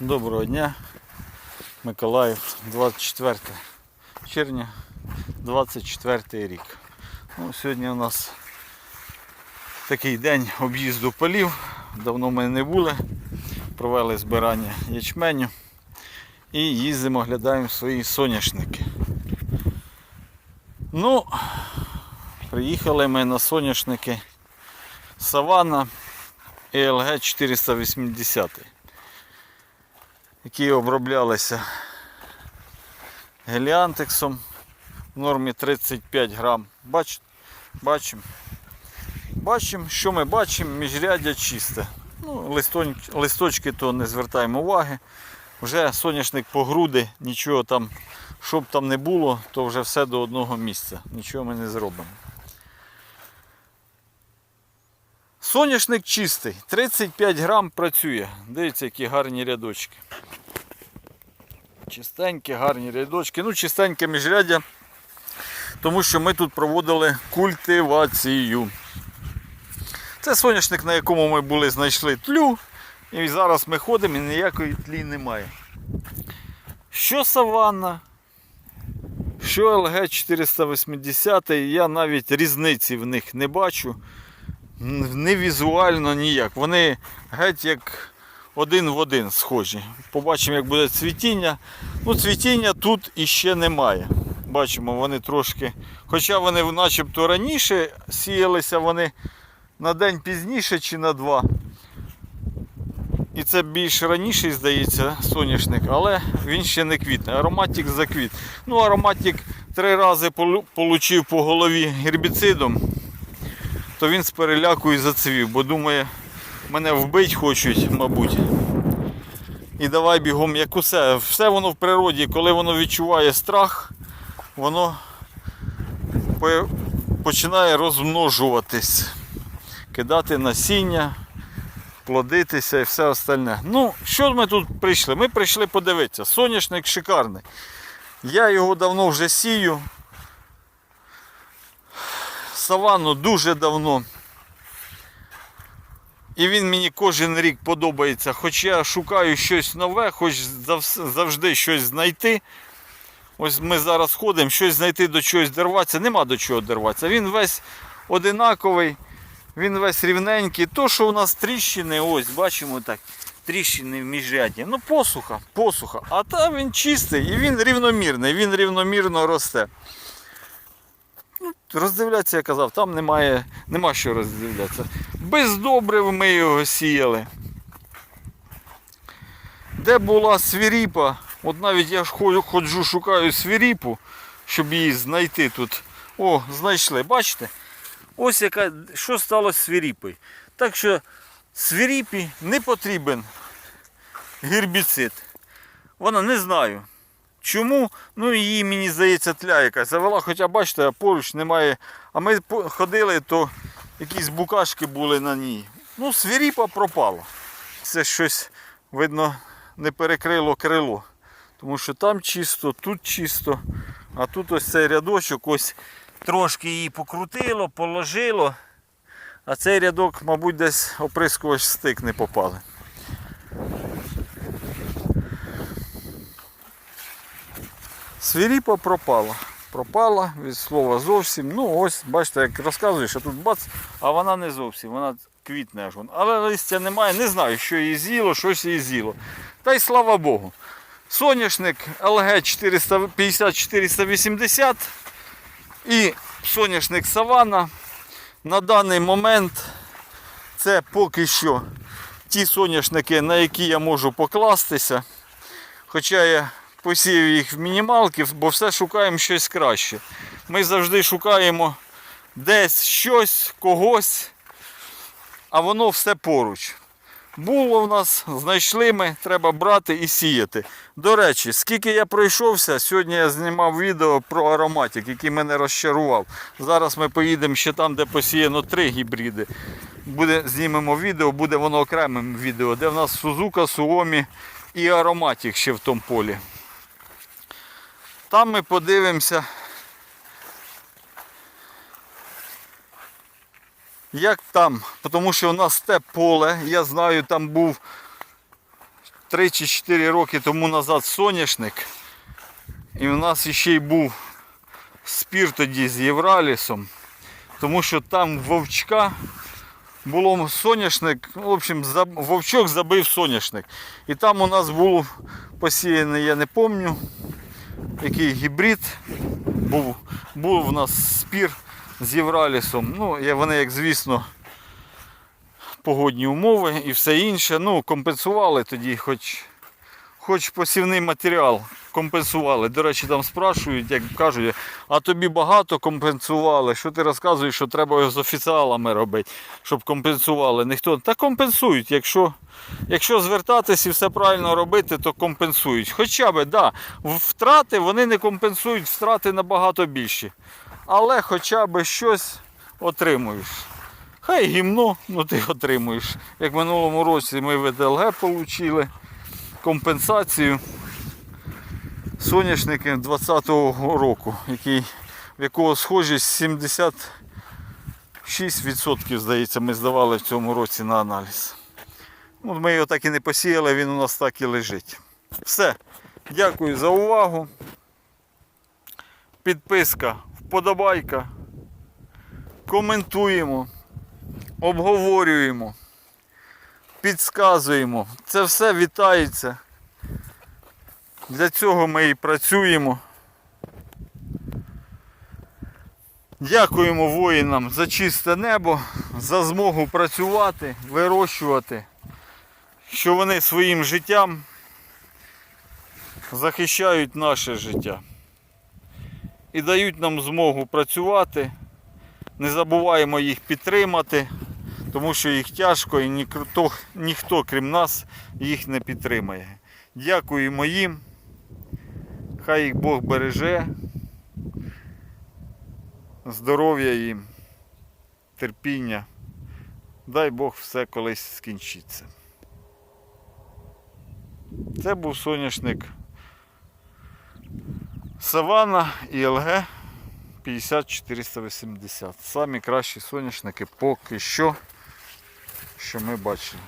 Доброго дня, Миколаїв, 24 червня, 24 рік. Ну, сьогодні у нас такий день об'їзду полів. Давно ми не були. Провели збирання ячменю і їздимо, оглядаємо свої соняшники. Ну, приїхали ми на соняшники Савана ELG 480 які оброблялися геліантексом в нормі 35 грам. Бач, бачимо. Бачимо, що ми бачимо, міжряддя чисте. Ну, листочки то не звертаємо уваги. Вже соняшник по груди, нічого там, щоб там не було, то вже все до одного місця. Нічого ми не зробимо. Соняшник чистий, 35 грам працює. Дивіться, які гарні рядочки. Чистенькі, гарні рядочки. Ну, чистеньке міжряддя, тому що ми тут проводили культивацію. Це соняшник, на якому ми були, знайшли тлю. І зараз ми ходимо і ніякої тлі немає. Що саванна, що ЛГ 480, я навіть різниці в них не бачу. Не візуально ніяк. Вони геть як один в один схожі. Побачимо, як буде цвітіння. Ну, цвітіння тут іще немає. Бачимо, вони трошки. Хоча вони начебто раніше сіялися, вони на день пізніше чи на два. І це більш раніше, здається, соняшник, але він ще не квітне. Ароматик заквіт. Ну, ароматик три рази получив по голові гербіцидом то він з переляку і зацвів, бо думає, мене вбить хочуть, мабуть. І давай бігом, як усе. Все воно в природі, коли воно відчуває страх, воно починає розмножуватись, кидати насіння, плодитися і все остальне. Ну, що ми тут прийшли? Ми прийшли подивитися. Соняшник шикарний. Я його давно вже сію саванну дуже давно. І він мені кожен рік подобається. Хоч я шукаю щось нове, хоч завжди щось знайти. Ось ми зараз ходимо, щось знайти до чогось дерватися. Нема до чого дерватися. Він весь одинаковий, він весь рівненький. То, що у нас тріщини, ось, бачимо так, тріщини в міжряді. Ну, посуха, посуха. А там він чистий і він рівномірний, він рівномірно росте. Роздивлятися, я казав, там немає, нема що роздивлятися. Без добрив ми його сіяли. Де була свіріпа, от навіть я ж ходжу, шукаю свіріпу, щоб її знайти тут. О, знайшли, бачите? Ось яка, що сталося з свіріпою. Так що свіріпі не потрібен гербіцид. Вона не знаю. Чому? Ну її, мені здається, тля якась завела, хоча бачите, поруч немає. А ми ходили, то якісь букашки були на ній. Ну, свіріпа пропала. Це щось, видно, не перекрило крило. Тому що там чисто, тут чисто. А тут ось цей рядочок ось трошки її покрутило, положило. А цей рядок, мабуть, десь оприскувач стик не попали. Свіріпа пропала. Пропала від слова зовсім. Ну ось, бачите, як розказуєш, а тут бац, а вона не зовсім, вона квітне аж. Але листя немає, не знаю, що її з'їло, щось її з'їло. Та й слава Богу. Соняшник LG 450-480 і соняшник Савана. На даний момент це поки що ті соняшники, на які я можу покластися. Хоча я посів їх в мінімалки, бо все шукаємо щось краще. Ми завжди шукаємо десь щось, когось, а воно все поруч. Було в нас, знайшли ми, треба брати і сіяти. До речі, скільки я пройшовся, сьогодні я знімав відео про ароматик, який мене розчарував. Зараз ми поїдемо ще там, де посіяно три гібриди. Буде, Знімемо відео, буде воно окремим відео, де в нас Сузука, Суомі і ароматик ще в тому полі. Там ми подивимося, як там, тому що у нас те поле, я знаю, там був 3 чи 4 роки тому назад соняшник. І в нас ще й був спір тоді з Євралісом. Тому що там вовчка було соняшник, в общем, вовчок забив соняшник. І там у нас був посіяний, я не пам'ятаю, який гібрид. Був, був у нас спір з Євралісом. Ну, вони, як звісно, погодні умови і все інше. Ну, компенсували тоді, хоч, хоч посівний матеріал компенсували. До речі, там спрашують, як кажуть, а тобі багато компенсували. Що ти розказуєш, що треба з офіціалами робити, щоб компенсували? Ніхто та компенсують, якщо. Якщо звертатись і все правильно робити, то компенсують. Хоча б, да, втрати вони не компенсують, втрати набагато більші. Але хоча б щось отримуєш. Хай гімно, ну ти отримуєш. Як в минулому році ми в ДЛГ отримали компенсацію соняшники 20-го року, який, в якого схожість 76%, здається, ми здавали в цьому році на аналіз. Ну, ми його так і не посіяли, він у нас так і лежить. Все. Дякую за увагу. Підписка, вподобайка. Коментуємо, обговорюємо, підсказуємо. Це все вітається. Для цього ми і працюємо. Дякуємо воїнам за чисте небо, за змогу працювати, вирощувати, що вони своїм життям захищають наше життя і дають нам змогу працювати. Не забуваємо їх підтримати, тому що їх тяжко і ніхто, ніхто крім нас їх не підтримає. Дякуємо їм. Хай їх Бог береже. Здоров'я їм, терпіння. Дай Бог все колись скінчиться. Це був соняшник Савана і ЛГ 50480. Самі кращі соняшники поки що, що ми бачили.